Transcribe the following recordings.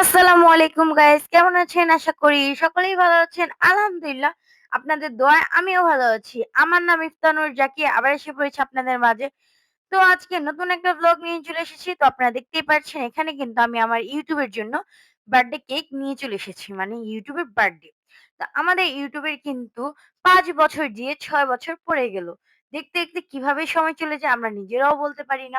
আসসালামু আলাইকুম গাইস কেমন আছেন? আশা করি সকলেই ভালো আছেন। আলহামদুলিল্লাহ, আপনাদের দোয়ায় আমিও ভালো আছি। আমার নাম ইফতানুর জাকি, আবার এসে পড়েছি আপনাদের মাঝে। তো আজকে নতুন একটা ব্লগ নিয়ে চলে এসেছি। তো আপনারা দেখতেই পাচ্ছেন, এখানে কিন্তু আমি আমার এর জন্য বার্থডে কেক নিয়ে চলে এসেছি। মানে ইউটিউবের বার্থডে। তো আমাদের ইউটিউবের কিন্তু পাঁচ বছর দিয়ে ছয় বছর পড়ে গেল। দেখতে, দেখতে কীভাবে সময় চলে যায় আমরা নিজেরাও বলতে পারি না।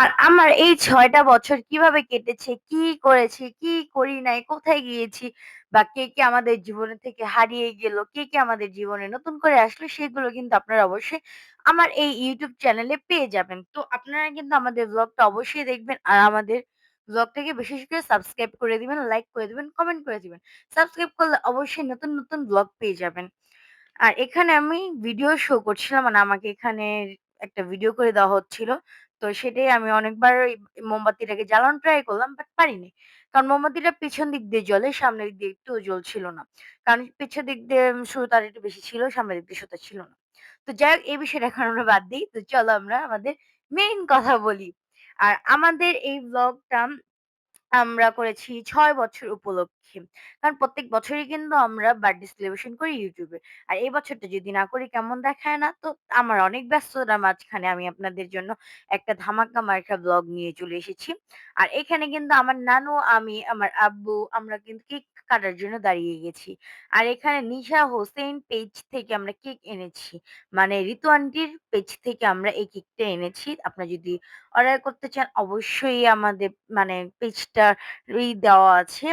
আর আমার এই ছয়টা বছর কীভাবে কেটেছে, কি করেছি, কি করি নাই, কোথায় গিয়েছি বা কে, কে আমাদের জীবনে থেকে হারিয়ে গেল, কে, কে আমাদের জীবনে নতুন করে আসলো সেগুলো কিন্তু আপনারা অবশ্যই আমার এই YouTube চ্যানেলে পেয়ে যাবেন। তো আপনারা কিন্তু আমাদের ব্লগটা অবশ্যই দেখবেন আর আমাদের ভ্লগটাকে বেশি, বেশি করে সাবস্ক্রাইব করে দিবেন, লাইক করে দিবেন, কমেন্ট করে দিবেন। সাবস্ক্রাইব করলে অবশ্যই নতুন, নতুন ব্লগ পেয়ে যাবেন। আর এখানে আমি ভিডিও শো করছিলাম মানে আমাকে এখানে একটা ভিডিও করে দেওয়া হচ্ছিল। তো সেটাই আমি অনেকবার মোমবাতিটাকে জ্বালানোর ট্রাই করলাম বাট পারিনি। কারণ মোমবাতিটা পিছন দিক দিয়ে জ্বলে, সামনের দিক দিয়ে একটুও জ্বলছিল না। কারণ পেছন দিক দিয়ে সুতা একটু বেশি ছিল, সামনের দিক দিয়ে সুতা ছিল না। তো যাই হোক এই বিষয়টা এখন আমরা বাদ দেই। তো চলো আমরা আমাদের মেইন কথা বলি। আর আমাদের এই ভ্লগটা আমরা করেছি ছয় বছর উপলক্ষে। কারণ প্রত্যেক বছরই কিন্তু আমরা বার্থডে সেলিব্রেশন করি ইউটিউবে। আর এই বছরটা যদি না করি কেমন দেখায় না? তো আমার অনেক ব্যস্ততার মাঝখানে আমি আপনাদের জন্য একটা ধামাকা মার্কা ব্লগ নিয়ে চলে এসেছি। আর এখানে কিন্তু আমার নানু, আমি, আমার আব্বু আমরা কিন্তু কেক কাটার জন্য দাঁড়িয়ে গেছি। আর এখানে নিশা হোসেন পেজ থেকে আমরা কেক এনেছি। মানে ঋতু আন্টির পেজ থেকে আমরা এই কেকটা এনেছি। আপনারা যদি অর্ডার করতে চান অবশ্যই আমাদের মানে পেজটা দেওয়া আছে।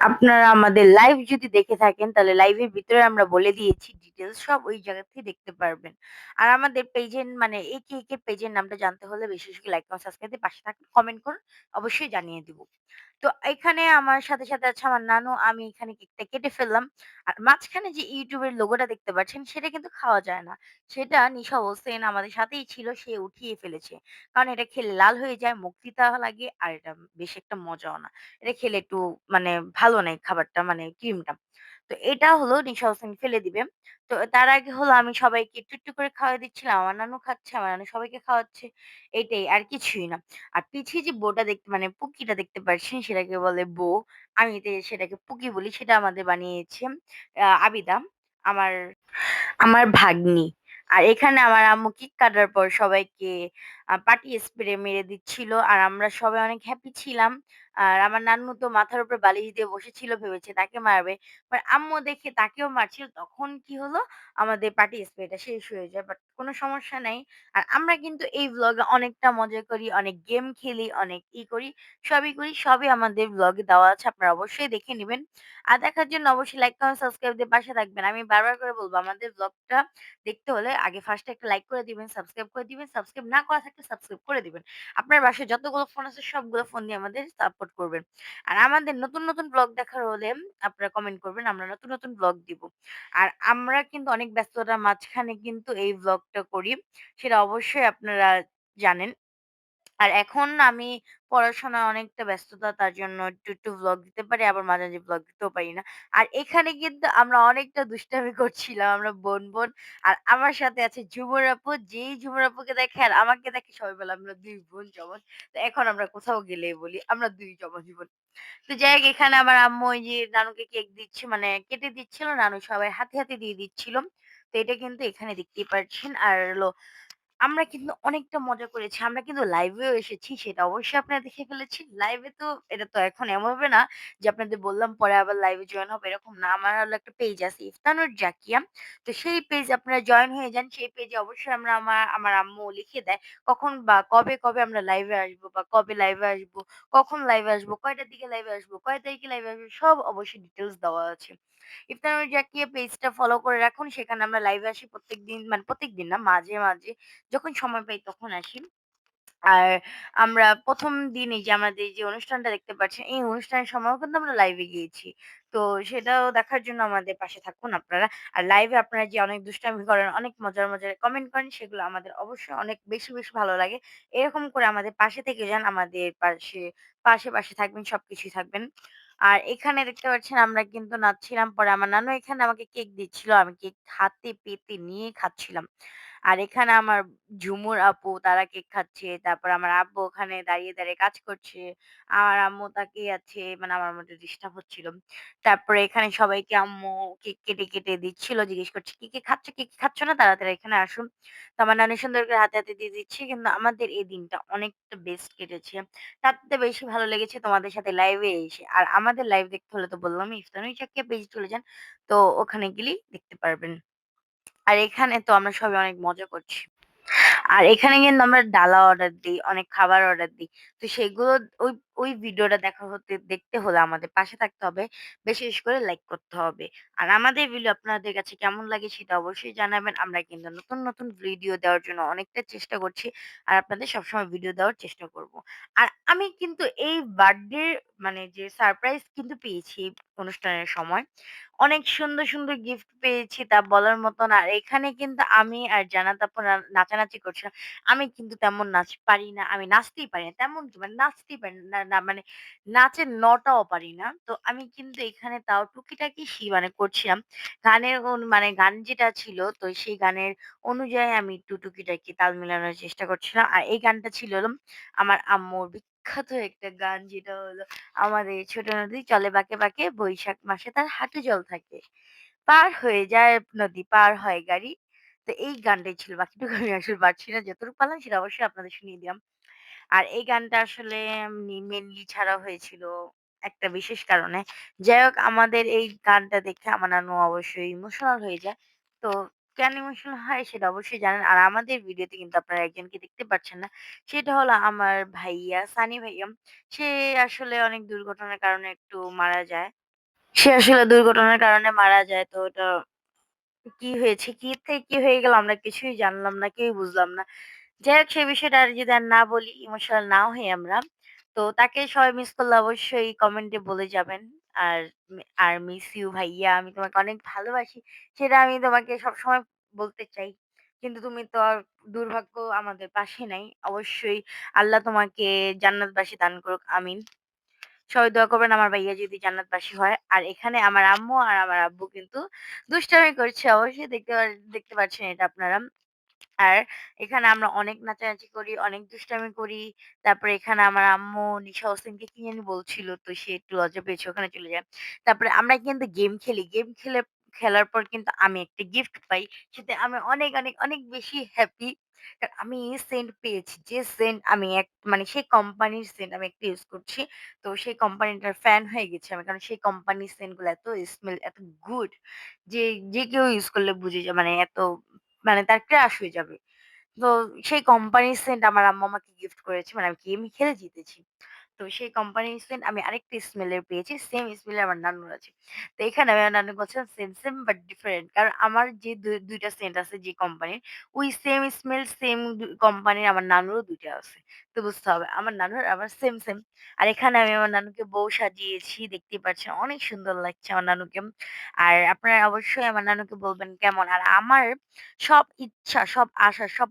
আপনারা আমাদের লাইভ যদি দেখে থাকেন তাহলে লাইভের ভিতরে আমরা বলে দিয়েছি ডিটেলস সব ওই জায়গা থেকে দেখতে পারবেন। আর আমাদের পেজের মানে এই কেকের পেজের নামটা জানতে হলে বেশি, বেশি লাইক কমেন্ট সাবস্ক্রাইব পাশে থাকুন। কমেন্ট করুন। অবশ্যই জানিয়ে দিব। তো এখানে আমার সাথে, সাথে আছে আমার নানু। আমি এখানে কেকটা কেটে ফেললাম। আর মাঝখানে যে ইউটিউবের লোগোটা দেখতে পাচ্ছেন সেটা কিন্তু খাওয়া যায় না। সেটা নিশা হোসেন আমাদের সাথেই ছিল সে উঠিয়ে ফেলেছে। কারণ এটা খেলে লাল হয়ে যায়, মুখ তিতা লাগে আর এটা বেশ একটা মজাও না। এটা খেলে একটু মানে ভালো নাই খাবারটা মানে ক্রিমটা। তো এটা হলো নিশা হোসেন ফেলে দিবে। তো তার আগে হলো আমি সবাইকে একটু, একটু করে খাওয়াই দিচ্ছিলাম। আমার নানু খাচ্ছে, আমার নানু সবাইকে খাওয়াচ্ছে। এটাই আর কিছুই না। আর পিছিয়ে যে বউটা দেখতে মানে পুকিটা দেখতে পাচ্ছেন সেটাকে বলে বউ। আমি সেটাকে পুকি বলি। সেটা আমাদের বানিয়েছে আবিদা। আমার আমার ভাগ্নি। আর এখানে আমার আম্মু কেক কাটার পর সবাইকে আ পার্টি স্প্রে মেরে দিচ্ছিল। আর আমরা সবাই অনেক হ্যাপি ছিলাম। আর আমার নান্নু তো মাথার উপরে বালিশ দিয়ে বসেছিল ভেবেছে তাকে মারবে। আম্মু দেখে তাকেও মারছিল। তখন কি হলো? আমাদের পার্টি স্প্রেটা শেষ হয়ে যায়। বাট কোন সমস্যা নাই। আর আমরা কিন্তু এই ভ্লগে অনেকটা মজা করি, অনেক গেম খেলি, অনেক ই করি। সবই করি। সবই আমাদের ভ্লগে দেওয়া আছে। আপনারা অবশ্যই দেখে নিবেন। আর দেখার জন্য অবশ্যই লাইক, কমেন্ট, সাবস্ক্রাইব দিয়ে পাশে থাকবেন। আমি বারবার করে বলব আমাদের ভ্লগটা দেখতে হলে আগে ফার্স্ট একটা লাইক করে দিবেন, সাবস্ক্রাইব করে দিবেন। সাবস্ক্রাইব না করা থাকলে সাবস্ক্রাইব করে দিবেন। আপনার বাসায় যতগুলো ফোন আছে সবগুলো ফোন দিয়ে আমাদের সাপোর্ট করবেন। আর আমাদের নতুন, নতুন ব্লগ দেখার হলে আপনারা কমেন্ট করবেন। আমরা নতুন, নতুন ব্লগ দিব। আর আমরা কিন্তু অনেক ব্যস্ততার মাঝখানে কিন্তু এই ভ্লগটা করি। সেটা অবশ্যই আপনারা জানেন। আর এখন আমি পড়াশোনায় অনেকটা ব্যস্ততা তার জন্য একটু, একটু ভ্লগ দিতে পারি আবার মাঝে, মাঝে ভ্লগ দিতেও পারি না। আর এখানে কিন্তু আমরা অনেকটা দুষ্টামি করছিলাম আমরা বোন, বোন। আর আমার সাথে আছে ঝুমুর আপু। যেই ঝুমুর আপুকে দেখে আর আমাকে দেখে সবাই বলে আমরা ২ বোন জমজ। তো এখন আমরা কোথাও গেলেই বলি আমরা ২ জমজ বোন। তো যাই হোক এখানে আমার আম্মু ওই যে নানুকে কেক দিচ্ছে মানে কেটে দিচ্ছিল। নানু সবাই হাতে, হাতে দিয়ে দিচ্ছিল। তো এটা কিন্তু এখানে দেখতেই পাচ্ছেন। আর হলো আমরা কিন্তু অনেকটা মজা করেছি। আমরা কিন্তু লাইভেও এসেছি সেটা অবশ্যই আপনারা দেখে ফেলেছেন। লাইভে তো এটা তো এখন এমন হবে না যে আপনাদের বললাম পরে আবার লাইভে জয়েন হব এরকম না। আমার হলো একটা পেজ আছে ইফতানুর জাকিয়া। তো সেই পেজ আপনারা জয়েন হয়ে যান। সেই পেজে অবশ্যই আমরা আমার আমার আম্মু লিখে দেয় কখন বা কবে, কবে আমরা লাইভে আসব বা কবে লাইভে আসব, কখন লাইভে আসব, কয়টার দিকে লাইভে আসব, কয় তারিখে লাইভে আসব সব অবশ্যই ডিটেইলস দেওয়া আছে। ইফতানুর জাকিয়া পেজটা ফলো করে রাখুন। সেখানে আমরা লাইভে আসি প্রত্যেকদিন মানে প্রত্যেকদিন না মাঝে, মাঝে যখন সময় পাই তখন আসি। আর আমরা প্রথম দিনে যে আমাদের যে অনুষ্ঠানটা দেখতে পাচ্ছেন, এই অনুষ্ঠানের সময়ও কিন্তু আমরা লাইভে গিয়েছি। তো সেটাও দেখার জন্য আমাদের পাশে থাকুন আপনারা। আর লাইভে আপনারা যে অনেক দুষ্টামি করেন, অনেক মজার, মজার কমেন্ট করেন সেগুলো আমাদের অবশ্যই অনেক বেশি, বেশি ভালো লাগে। এরকম করে আমাদের পাশে থেকে যান। আমাদের পাশে, পাশে, পাশে থাকবেন, সবকিছুই থাকবেন। আর এখানে দেখতে পাচ্ছেন আমরা কিন্তু নাচছিলাম। পরে আমার নানু এখানে আমাকে কেক দিচ্ছিল। আমি কেক হাতে পেতে নিয়ে খাচ্ছিলাম। আর এখানে আমার ঝুমুর আপু তারা কেক খাচ্ছে। তারপর আমার আব্বু ওখানে দাঁড়িয়ে, দাঁড়িয়ে কাজ করছে। আমার আম্মু তাকিয়ে আছে মানে আমার মধ্যে ডিস্টার্ব হচ্ছিল। তারপরে এখানে সবাইকে আম্মু কেক কেটে, কেটে দিচ্ছিল। জিজ্ঞেস করছে, "কি, কে খাচ্ছ? কি, কি খাচ্ছ না? তাড়াতাড়ি এখানে আসুন।" তো আমার নানি সুন্দর করে হাতে, হাতে দিয়ে দিচ্ছে। কিন্তু আমাদের এই দিনটা অনেকটা বেস্ট কেটেছে। তার থেকে বেশি ভালো লেগেছে তোমাদের সাথে লাইভে এসে। আর আমাদের লাইভ দেখতে হলে তো বললামই ইফতানুর চাকিয়া পেজে চলে যান। তো ওখানে গেলেই দেখতে পারবেন। আর এখানে তো আমরা সবাই অনেক মজা করছি। আর এখানে কিন্তু আমরা ডালা অর্ডার দিই, অনেক খাবার অর্ডার দিই। তো সেগুলো ওই ওই ভিডিওটা দেখা হতে দেখতে হলে আমাদের পাশে থাকতে হবে। বিশেষ করে লাইক করতে হবে। আর আমাদের ভিডিও আপনাদের কাছে কেমন লাগে সেটা অবশ্যই জানাবেন। আমরা কিন্তু নতুন, নতুন ভিডিও দেওয়ার জন্য অনেকটা চেষ্টা করছি। আর আপনাদের সবসময় ভিডিও দেওয়ার চেষ্টা করব। আর আমি কিন্তু এই বার্থডে মানে যে সারপ্রাইজ কিন্তু পেয়েছি অনুষ্ঠানের সময়। অনেক সুন্দর, সুন্দর গিফট পেয়েছি তা বলার মতন আর এখানে কিন্তু আমি আর জান্নাত আপু না নাচানাচি করছিলাম। আমি কিন্তু তেমন নাচ পারি না। আমি নাচতেই পারি না। তেমন মানে নাচতেই পারি না। না মানে নাচের ন টাও পারি না। তো আমি কিন্তু এখানে তাও টুকিটাকি সি মানে করছিলাম। গানের মানে গান যেটা ছিল তো সেই গানের অনুযায়ী আমি একটু টুকিটাকি তাল মিলানোর চেষ্টা করছিলাম। আর এই গানটা ছিল আমার আম্মুর বিখ্যাত একটা গান যেটা হলো আমাদের ছোট নদী চলে বাঁকে, বাঁকে বৈশাখ মাসে তার হাঁটু জল থাকে। পার হয়ে যায় নদী, পার হয় গাড়ি। তো এই গানটাই ছিল। বাকিটুকু আমি আসলে পারছি না। যতটুকু পারলাম সেটা অবশ্যই আপনাদের শুনিয়ে দিলাম। আর এই গানটা আসলে মি মেইনলি ছাড়া হয়েছিল একটা বিশেষ কারণে। যাই হোক আমাদের এই গানটা দেখে আমার নানু অবশ্যই ইমোশনাল হয়ে যায়। তো কেন ইমোশনাল হয় সেটা অবশ্যই জানেন। আর আমাদের ভিডিওতে কিন্তু আপনারা একজনকে দেখতে পাচ্ছেন না। সেটা হলো আমার ভাইয়া, সানি ভাইয়া। সে আসলে অনেক দুর্ঘটনার কারণে একটু মারা যায়। সে আসলে দুর্ঘটনার কারণে মারা যায়। তো ওটা কি হয়েছে? কি থেকে কি হয়ে গেল আমরা কিছুই জানলাম না, কেউই বুঝলাম না। যাই হোক সেই বিষয়টা আর যদি আর না বলি, ইমোশনাল না হই আমরা। তো তাকে সবাই মিস করলে অবশ্যই কমেন্টে বলে যাবেন। আর আর মিস ইউ ভাইয়া আমি তোমাকে অনেক ভালোবাসি। সেটা আমি তোমাকে সবসময় বলতে চাই। কিন্তু তুমি তো আর দুর্ভাগ্য আমাদের পাশে নাই। অবশ্যই আল্লাহ তোমাকে জান্নাতবাসী দান করুক। আমিন। সবাই দোয়া করবেন আমার ভাইয়া যদি জান্নাতবাসী হয়। আর এখানে আমার আম্মু আর আমার আব্বু কিন্তু দুষ্টামি করছে। অবশ্যই দেখতে দেখতে পাচ্ছেন এটা আপনারা। আর এখানে আমরা অনেক নাচানাচি করি, অনেক দুষ্টামি করি। তারপরে এখানে আমার আম্মু নিশা হোসেনকে কি জানি বলছিল। তো সে একটু লজ্জা পেয়েছে ওখানে চলে যায়। তারপরে আমরা কিন্তু গেম খেলি। গেম খেলে খেলার পর কিন্তু আমি একটা গিফট পাই। সেটা আমি অনেক, অনেক, অনেক বেশি হ্যাপি। আমি সেন্ট পেয়েছি। যে সেন্ট আমি এক মানে সেই কোম্পানির সেন্ট আমি একটা ইউজ করছি। তো সেই কোম্পানিটার ফ্যান হয়ে গেছি আমি। কারণ সেই কোম্পানির সেন্টগুলো এত স্মেল এত গুড যে, যে কেউ ইউজ করলে বুঝে যায় মানে এত মানে তার ক্র্যাশ হয়ে যাবে। তো সেই কোম্পানির সেন্ট আমার আম্মু আমাকে গিফট করেছে। মানে আমি গেম খেলে জিতেছি। তো সেই কোম্পানির সেন্ট আমি আরেকটা স্মেলের পেয়েছি। সেম স্মেলের আমার নান্নুর আছে। তো এখানে আমার নানু বলছেন সেম, সেম বাট ডিফারেন্ট। কারণ আমার যে দু ২ সেন্ট আছে যে কোম্পানির, ওই সেম স্মেল সেম কোম্পানির আমার নানুরও ২ টা আছে। তো বুঝতে হবে আমার নানুর আমার সেম, সেম। আর এখানে আমি আমার নানুকে বউ সাজিয়েছি। দেখতে পাচ্ছেন অনেক সুন্দর লাগছে আমার নানুকে। আর আপনারা অবশ্যই আমার নানুকে বলবেন কেমন। আর আমার সব ইচ্ছা, সব আশা, সব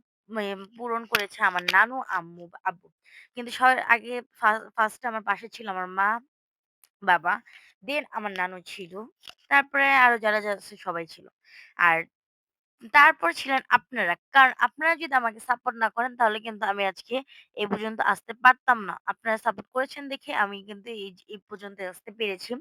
পূরণ করেছে আমার নানু, আম্মু, আব্বু। কিন্তু সব আগে ফার্স্ট আমার পাশে ছিল আমার মা, বাবা। দেন আমার নানু ছিল। তারপরে আরও যারা, যারা সবাই ছিল। আর তারপর ছিলেন আপনারা। কারণ আপনারা যদি আমাকে সাপোর্ট না করেন তাহলে কিন্তু আমি আজকে এই পর্যন্ত আসতে পারতাম না। আপনারা সাপোর্ট করেছেন দেখে আমি কিন্তু এই পর্যন্ত আসতে পেরেছি।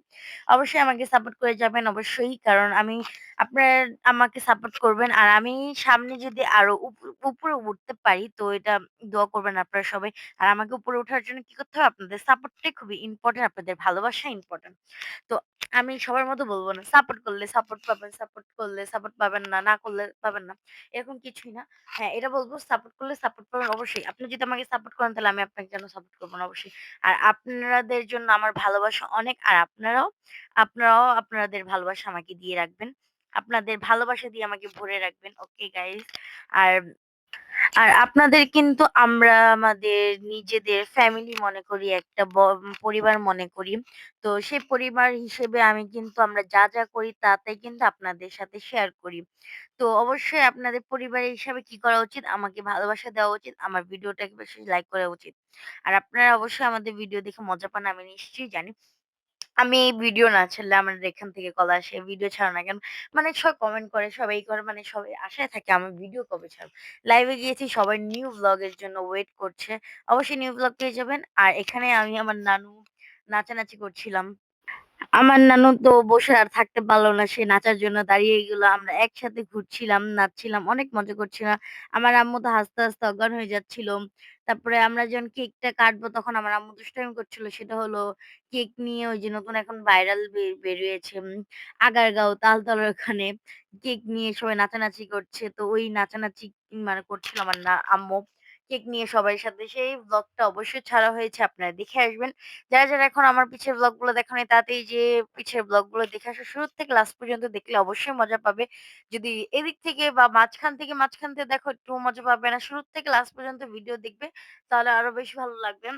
অবশ্যই আমাকে সাপোর্ট করে যাবেন অবশ্যই। কারণ আমি আপনারা আমাকে সাপোর্ট করবেন। আর আমি সামনে যদি আরও উপ উপরে উঠতে পারি তো এটা দোয়া করবেন আপনারা সবাই। আর আমাকে উপরে ওঠার জন্য কি করতে হবে? আপনাদের সাপোর্টটাই খুবই ইম্পোর্টেন্ট, আপনাদের ভালোবাসা ইম্পোর্টেন্ট। তো আমি সবার মতো বলব না। সাপোর্ট করলে সাপোর্ট পাবেন, সাপোর্ট করলে সাপোর্ট পাবেন না, না করলে পাবেন না। এরকম কিছুই না। হ্যাঁ, এটা বলব সাপোর্ট করলে সাপোর্ট পাবেন অবশ্যই। আপনি যদি আমাকে সাপোর্ট করেন তাহলে আমি আপনাকে কেন সাপোর্ট করব না অবশ্যই। আর আপনাদের জন্য আমার ভালোবাসা অনেক। আর আপনারাও, আপনারাও আপনাদের ভালোবাসা আমাকে দিয়ে রাখবেন। আপনাদের ভালোবাসা দিয়ে আমাকে ভরে রাখবেন। ওকে গাইজ আর আর আপনাদের কিন্তু আমরা আমাদের নিজেদের ফ্যামিলি মনে করি, একটা পরিবার মনে করি। তো সেই পরিবার হিসেবে আমি কিন্তু আমরা যা, যা করি তাতে কিন্তু আপনাদের সাথে শেয়ার করি। তো অবশ্যই আপনাদের পরিবারের হিসাবে কি করা উচিত? আমাকে ভালোবাসা দেওয়া উচিত। আমার ভিডিওটাকে বেশি লাইক করা উচিত। আর আপনারা অবশ্যই আমাদের ভিডিও দেখে মজা পান আমি নিশ্চয়ই জানি। আমি এই ভিডিও না ছাড়লে আমাদের এখান থেকে কল আসে। ভিডিও ছাড়ো না কেন? মানে সব কমেন্ট করে, সবাই করে মানে সবাই আশায় থাকে আমি ভিডিও কবে ছাড়ব। লাইভে গিয়েছি সবাই নিউ ব্লগের এর জন্য ওয়েট করছে। অবশ্যই নিউ ব্লগ পেয়ে যাবেন। আর এখানে আমি আমার নানু নাচানাচি করছিলাম। আমার নানু তো বসে আর থাকতে পারল না। সে নাচার জন্য দাঁড়িয়ে গেল। আমরা একসাথে ঘুরছিলাম, নাচছিলাম, অনেক মজা করছিলাম। আমার আম্মু তো হাসতে, হাসতে অজ্ঞান হয়ে যাচ্ছিল। তারপরে আমরা যখন কেকটা কাটবো তখন আমার আম্মু দুষ্টামি করছিল। সেটা হলো কেক নিয়ে ওই যে নতুন এখন ভাইরাল বেরিয়েছে আগারগাঁও তালতলার ওখানে কেক নিয়ে সবাই নাচানাচি করছে। তো ওই নাচানাচি মানে করছিল আমার না আম্মু। কেক নিয়ে সবাই সাথে সেই ব্লগটা অবশ্যই ছাড়া হয়েছে। আপনারা দেখে আসবেন। যারা, যারা এখন আমার পিছের ব্লগ ব্লগগুলো দেখেন তাতেই যে পিছের ব্লগগুলো দেখে আসো। শুরু থেকে লাস্ট পর্যন্ত দেখলে অবশ্যই মজা পাবে। যদি এদিক থেকে বা মাঝখান থেকে, মাঝখান থেকে দেখো একটু মজা পাবে না। শুরু থেকে লাস্ট পর্যন্ত ভিডিও দেখবে তাহলে আরও বেশি ভালো লাগবে।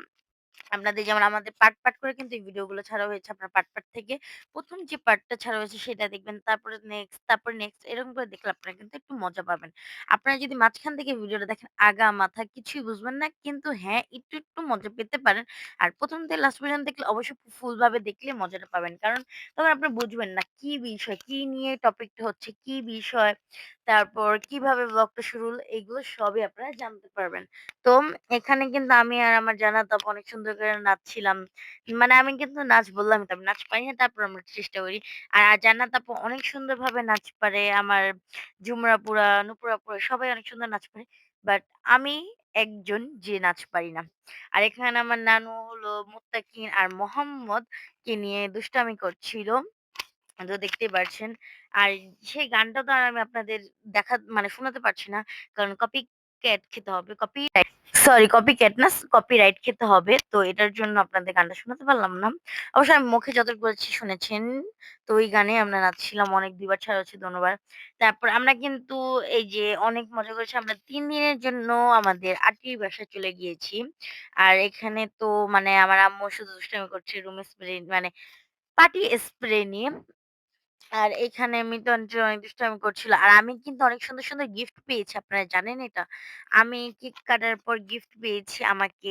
আপনাদের যেমন আমাদের পার্ট, পার্ট করে কিন্তু এই ভিডিওগুলো ছাড়া হয়েছে। আপনার পার্ট, পার্ট থেকে প্রথম যে পার্টটা ছাড়া হয়েছে সেটা দেখবেন। তারপরে নেক্সট, তারপরে নেক্সট এরকম করে দেখলে আপনারা কিন্তু একটু মজা পাবেন। আপনারা যদি মাঝখান থেকে ভিডিওটা দেখেন আগা-মাথা কিছুই বুঝবেন না। কিন্তু হ্যাঁ, একটু, একটু মজা পেতে পারেন। আর প্রথম থেকে লাস্ট পর্যন্ত দেখলে অবশ্যই ফুলভাবে দেখলে মজাটা পাবেন। কারণ তখন আপনি বুঝবেন না কি বিষয়, কি নিয়ে টপিকটা হচ্ছে, কি বিষয়, তারপর কীভাবে ব্লগটা শুরু হলো এগুলো সবই আপনারা জানতে পারবেন। তো এখানে কিন্তু আমি আর আমার জানাত আপু অনেক সুন্দর করে নাচছিলাম। মানে আমি কিন্তু নাচ বললাম তো আমি নাচ পারি না তারপর আমরা চেষ্টা করি। আর জান্নাত আপু অনেক সুন্দরভাবে নাচ পারে। আমার ঝুমরা আপুরা, নূপুর আপুরা সবাই অনেক সুন্দর নাচ পারে। বাট আমি একজন যে নাচ পারি না। আর এখানে আমার নানু হলো মুত্তাকিন আর মোহাম্মদ কে নিয়ে দুষ্টামি করছিল। তো দেখতেই পারছেন। আর সেই গানটা তো আর আমি আপনাদের দেখা মানে শোনাতে পারছি না। কারণ কপি ক্যাট খেতে হবে। কপিরাইট সরি কপি ক্যাট না কপিরাইট খেতে হবে। তো এটার জন্য আপনাদের গানটা শোনাতে পারলাম না। অবশ্য আমি মুখে যতটুকু বলেছি শুনেছেন। তো ওই গানে আমরা নাচছিলাম অনেক ২ বার ছাড়া হচ্ছে ধন্যবাদ। তারপর আমরা কিন্তু এই যে অনেক মজা করেছি। আমরা ৩ দিনের জন্য আমাদের আন্টির বাসায় চলে গিয়েছি। আর এখানে তো মানে আমার আম্মু শুধু দুষ্টামি করছে, রুম স্প্রে মানে পার্টি স্প্রে নিয়ে। আর এখানে আমি আন্টি অনেক দুষ্টামি করছিল। আর আমি কিন্তু অনেক সুন্দর, সুন্দর গিফট পেয়েছি। আপনারা জানেন এটা? আমি কেক কাটার পর গিফট পেয়েছি। আমাকে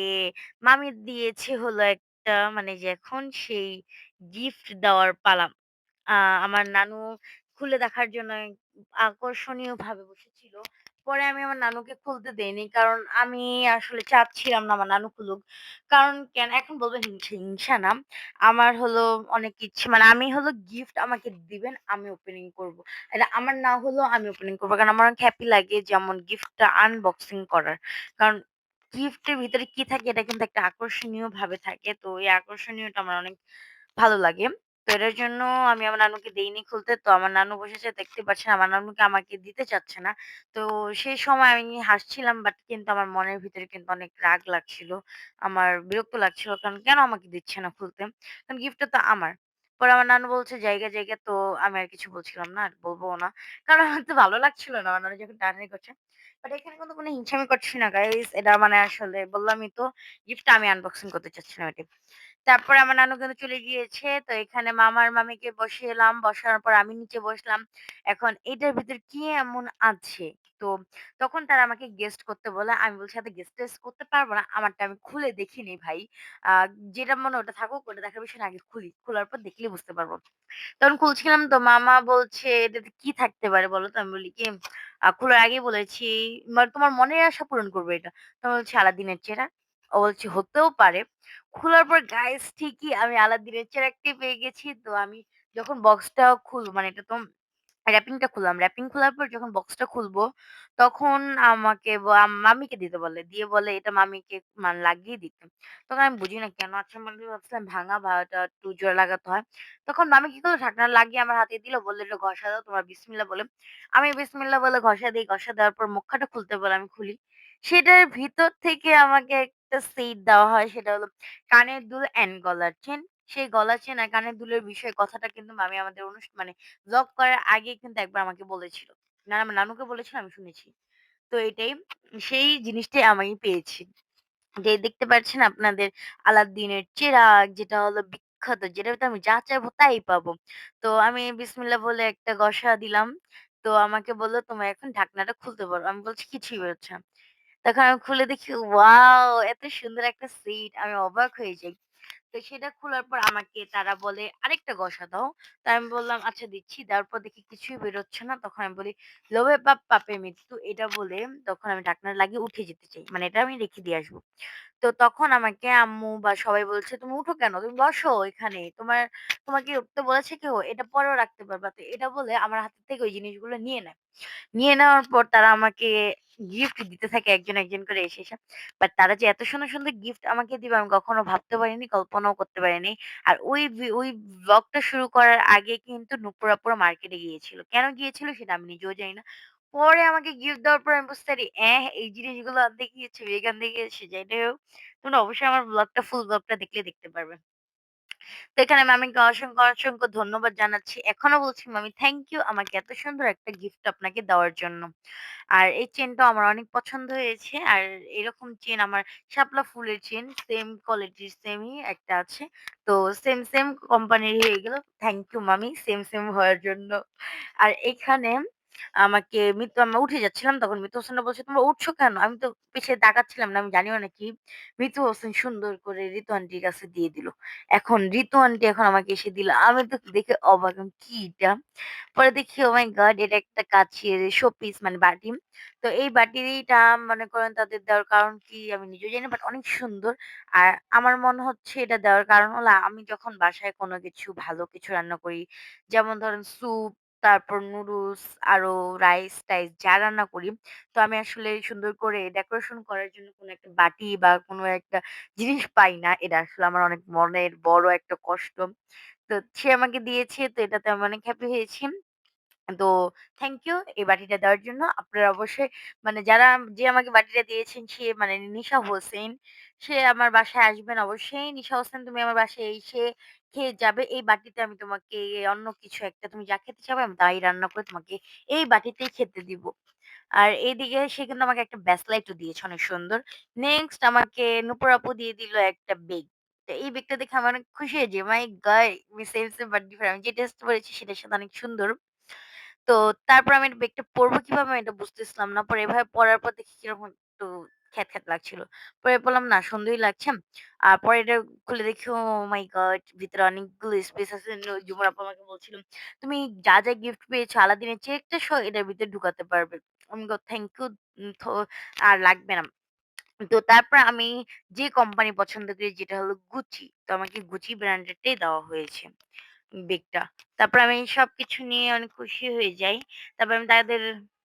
মামি দিয়েছে হলো একটা মানে যে এখন সেই গিফট দেওয়ার পালাম আমার নানু খুলে দেখার জন্য আকর্ষণীয় ভাবে বসেছিল। পরে আমি আমার নানুকে খুলতে দেইনি। কারণ আমি আসলে চাচ্ছিলাম না আমার নানু খুলুক। কারণ কেন এখন বলবেন হিংসা, হিংসা না। আমার হলো অনেক ইচ্ছে মানে আমি হলো গিফট আমাকে দিবেন, আমি ওপেনিং করব। এটা আমার না হলেও আমি ওপেনিং করব কারণ আমার অনেক হ্যাপি লাগে যেমন গিফটটা আনবক্সিং করার। কারণ গিফটের ভিতরে কি থাকে এটা কিন্তু একটা আকর্ষণীয় ভাবে থাকে। তো এই আকর্ষণীয়টা আমার অনেক ভালো লাগে। তো এটার জন্য আমি আমার নানুকে দেইনি খুলতে। তো আমার নানু বসেছে দেখতে পাচ্ছেন আমার নানুকে আমাকে দিতে চাচ্ছে না। তো সেই সময় আমি হাসছিলাম বাট কিন্তু আমার মনের ভিতরে কিন্তু অনেক রাগ লাগছিল। আমার বিরক্ত লাগছিল। কারণ কেন আমাকে দিচ্ছে না খুলতে? কারণ গিফটটা তো আমার। পরে আমার নানু বলছে, "জায়গা, জায়গা" তো আমি আর কিছু বলছিলাম না। আর বলবও না। কারণ আমার তো ভালো লাগছিল না। আমার নানু যখন টানাটানি করছে। বাট এখানে কিন্তু কোনো হিংসামি করছি না। এটা মানে আসলে বললামই তো আমি আনবক্সিং করতে চাচ্ছিলাম এটাই। তারপরে আমার নানু কিন্তু চলে গিয়েছে। তো এখানে মামা আর মামিকে। বসানোর পর আমি নিচে বসলাম। এখন এটার ভিতর কি এমন আছে? তো তখন তারা আমাকে গেস্ট করতে বলে। আমি বলছি, "এত গেস টেস করতে পারব না। আমারটা আমি খুলে দেখিনি ভাই। যেটা মনে ওটা থাকুক। ওটা দেখার বিষয় আগে খুলি। খোলার পর দেখলেই বুঝতে পারব তখন খুলছিলাম তো মামা বলছে, "এটাতে কি থাকতে পারে বলো তো?" আমি বলি কি, খোলার আগেই বলেছি, "মানে তোমার মনের আশা পূরণ করবে এটা।" তখন বলছে, "আলাদিনের চেরা?" ও বলছে, "হতেও পারে।" খোলার পর গাইস ঠিকই আমি আলাদিনের চেরাগটি পেয়ে গেছি। তো আমি যখন বক্সটা খুলবো মানে এটা তো র‍্যাপিংটা খুললাম। র‍্যাপিং খোলার পর যখন বক্সটা খুলবো, তখন আমাকে মামিকে দিতে বলে। দিয়ে বলে এটা মামিকে মানে লাগিয়ে দিতে। তখন আমি বুঝি না কেন? আচ্ছা আমি ভাবছিলাম ভাঙা বা একটু জোড়া লাগাতে হয়। তখন মামি কি করল? ঢাকনা লাগিয়ে আমার হাতে দিল। বলল, "এটা ঘষা দাও তোমার বিসমিল্লাহ বলে।" আমি বিসমিল্লাহ বলে ঘষা দেই। ঘষা দেওয়ার পর মুখখাটা খুলতে বলে আমি খুলি। সেটার ভিতর থেকে আমাকে একটা সেট দেওয়া হয়। সেটা হলো কানের দুল অ্যান্ড গলার চেন। সেই গলা চেন কানের দুলের বিষয়ে কথাটা কিন্তু মামি আমাদের অনুস মানে ব্লগ করার আগে কিন্তু একবার আমাকে বলেছিল। না আমার নানুকে বলেছিল আমি শুনেছি। তো এটাই সেই জিনিসটাই আমি পেয়েছি। যে দেখতে পাচ্ছেন আপনাদের আলাদ্দিনের চেরাগ যেটা হলো বিখ্যাত। যেটাতে আমি যা চাইব তাই পাবো। তো আমি বিসমিল্লাহ বলে একটা ঘষা দিলাম। তো আমাকে বলল "তোমার এখন ঢাকনাটা খুলতে পারো।" আমি বলছি, "কিছুই বেরোচ্ছে না।" তখন আমি খুলে দেখি ওয়াও! এত সুন্দর একটা সিট আমি অবাক হয়ে যাই। তো সেটা খোলার পর আমাকে তারা বলে, "আরেকটা ঘষা দাও।" তো আমি বললাম, "আচ্ছা দিচ্ছি।" দেওয়ার পর দেখি কিছুই বেরোচ্ছে না। তখন আমি বলি, "লোভে পাপ পাপে মৃত্যু।" এটা বলে তখন আমি ঢাকনা লাগিয়ে উঠে যেতে চাই। মানে এটা আমি রেখে দিয়ে আসব। তো তখন আমাকে আম্মু বা সবাই বলছে, "তুমি উঠো কেন? তুমি বসো এখানে। তোমার তোমাকে উঠতে বলেছে কেউ? এটা পরেও রাখতে পারবা।" তো এটা বলে আমার হাত থেকে ওই জিনিসগুলো নিয়ে নেয়। নিয়ে নেওয়ার পর তারা আমাকে গিফট দিতে থাকে একজন, একজন করে এসে, এসে। বাট তারা যে এত সুন্দর, সুন্দর গিফট আমাকে দিবে আমি কখনো ভাবতে পারিনি, কল্পনাও করতে পারিনি। আর ওই ওই ব্লগটা শুরু করার আগে কিন্তু নূপুর মার্কেটে গিয়েছিল। কেন গিয়েছিল সেটা আমি নিজেও জানি না। পরে আমাকে গিফট দেওয়ার পর আমি বুঝতে পারি, অ্যাহ এই জিনিসগুলো গিয়েছে, এখান থেকে এসে যাই হোক তোমরা অবশ্যই আমার ব্লগটা ফুল ব্লগটা দেখলে দেখতে পারবে। তো এখানে মামিকে অসংখ্য, অসংখ্য ধন্যবাদ জানাচ্ছি। এখনও বলছি মামি থ্যাংক ইউ আমাকে এত সুন্দর একটা গিফট আপনাকে দেওয়ার জন্য। আর এই চেইনটাও আমার অনেক পছন্দ হয়েছে। আর এরকম চেন আমার শাপলা ফুলের চেন সেম কোয়ালিটির সেমই একটা আছে। তো সেম, সেম কোম্পানির হয়ে গেল। থ্যাংক ইউ মামি সেম, সেম হওয়ার জন্য। আর এখানে আমাকে মৃত্যু আমরা উঠে যাচ্ছিলাম তখন মিতু হোসেনরা বলছে, "তোমরা উঠছো কেন?" আমি তো পিছে তাকাচ্ছিলাম না। আমি জানিও না কি। মিতু হোসেন সুন্দর করে ঋতু আন্টির কাছে দিয়ে দিল। এখন ঋতু আন্টি এখন আমাকে এসে দিল। আমি তো দেখে অবাক। "কি এটা?" পরে দেখি ওহ মাই গড! এটা একটা কাঁচের শোপিস মানে বাটি। তো এই বাটিটা মনে করেন তাদের দেওয়ার কারণ কি আমি নিজেও জানি বাট অনেক সুন্দর। আর আমার মনে হচ্ছে এটা দেওয়ার কারণ হলো আমি যখন বাসায় কোনো কিছু ভালো কিছু রান্না করি, যেমন ধরেন স্যুপ, তারপর নুডলস আরও রাইস-টাইস যা রান্না করি, তো আমি আসলে সুন্দর করে ডেকোরেশন করার জন্য কোনো একটা বাটি বা কোনো একটা জিনিস পাই না। এটা আসলে আমার অনেক মনের বড় একটা কষ্ট। তো সে আমাকে দিয়েছে তো এটাতে আমি অনেক হ্যাপি হয়েছি। তো থ্যাংক ইউ এই বাটিটা দেওয়ার জন্য। আপনারা অবশ্যই মানে যারা যে আমাকে বাটিটা দিয়েছেন সে মানে নিশা হোসেন। সে আমার বাসায় আসবেন অবশ্যই। নিশা হোসেন তুমি আমার বাসায় এসে খেয়ে যাবে। এই বাটিতে আমি তোমাকে অন্য কিছু একটা তুমি যা খেতে চাবে আমি তাই রান্না করে তোমাকে এই বাটিতেই খেতে দিব। আর এইদিকে সে কিন্তু আমাকে একটা ব্যাসলাইটও দিয়েছে অনেক সুন্দর। নেক্সট আমাকে নূপুর আপু দিয়ে দিল একটা বেগ। এই বেগটা দেখে আমি অনেক খুশি হয়েছি। মাই গাই আমি সেম, সেম বাট। আমি যে টেস্ট করেছি সেটার সাথে অনেক সুন্দর। তো তারপর আমি বেগটা পরবো কীভাবে আমি এটা বুঝতেছিলাম না। পরে এভাবে পড়ার পর দেখি কীরকম একটু খ্যাত, খ্যাত লাগছিল। পরে বললাম না সুন্দরই লাগছে। আর পরে এটা খুলে দেখি ওহ মাই গড! ভিতরে অনেকগুলো স্পেস আছে। ন ঝুমুর আপু আমাকে বলছিল, "তুমি যা, যা গিফট পেয়েছ আলাদিনের চেকটা সহ এটার ভিতরে ঢুকাতে পারবে।" আমি থ্যাংক ইউ আর লাগবে না। তো তারপর আমি যে কোম্পানি পছন্দ করি যেটা হলো গুচি। তো আমাকে গুচি ব্র্যান্ডেরটাই দেওয়া হয়েছে বেগটা। তারপর আমি সবকিছু নিয়ে অনেক খুশি হয়ে যাই। তারপর আমি তাদের